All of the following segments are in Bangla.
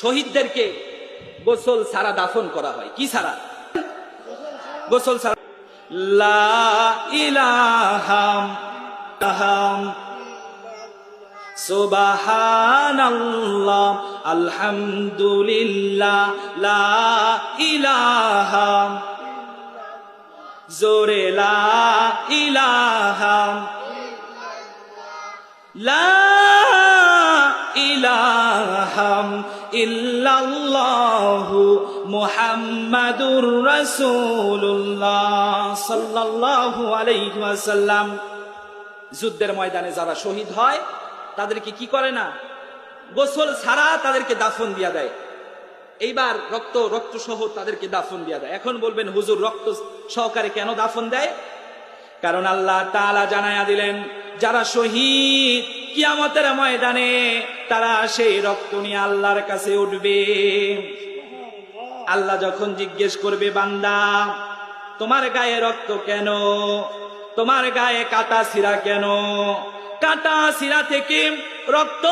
শহীদদেরকে গোসল সারা দাফন করা হয়। কি সারা গোসল ইলাহাম সুবহানাল্লাহ, আলহামদুলিল্লাহ জোরে লা ইলাহা। লা ইলাহা ইল্লাল্লাহু মুহাম্মাদুর রাসূলুল্লাহ সাল্লাল্লাহু আলাইহি ওয়াসাল্লাম। যুদ্ধের ময়দানে যারা শহীদ হয়, তাদেরকে কি করে না? গোসল ছাড়া তাদেরকে দাফন দিয়া দেয়। এইবার রক্ত রক্ত সহ তাদেরকে দাফন দিয়া দেয়। এখন বলবেন, হুজুর, রক্ত সহকারে কেন দাফন দেয়? কারণ আল্লাহ তাআলা জানায়া দিলেন, যারা শহীদ কিয়ামতের ময়দানে তারা সেই রক্ত নিয়ে আল্লাহর কাছে উঠবে। আল্লাহ যখন জিজ্ঞেস করবে, বান্দা, তোমার গায়ে রক্ত কেন? তোমার গায়ে কাটা সিরা কেন? কাটা সিরা থেকে রক্ত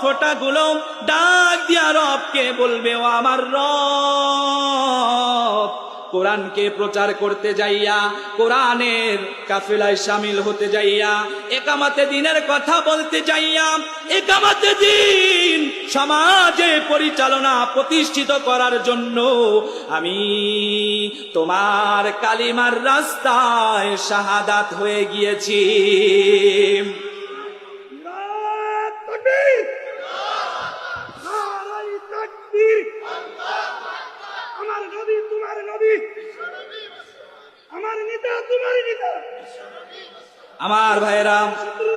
ফোটাগুলো ডাক দিয়া রবকে বলবে, ও আমার রব। কোরআনকে প্রচার করতে যাইয়া, কোরআনের কাফেলায় সামিল হতে যাইয়া, একামাতে দিনের কথা বলতে যাইয়া, একামাতে দিন সমাজে পরিচালনা প্রতিষ্ঠিত করার জন্য আমি তোমার কালিমার রাস্তায় শাহাদাত হয়ে গিয়েছি। আমার নেতা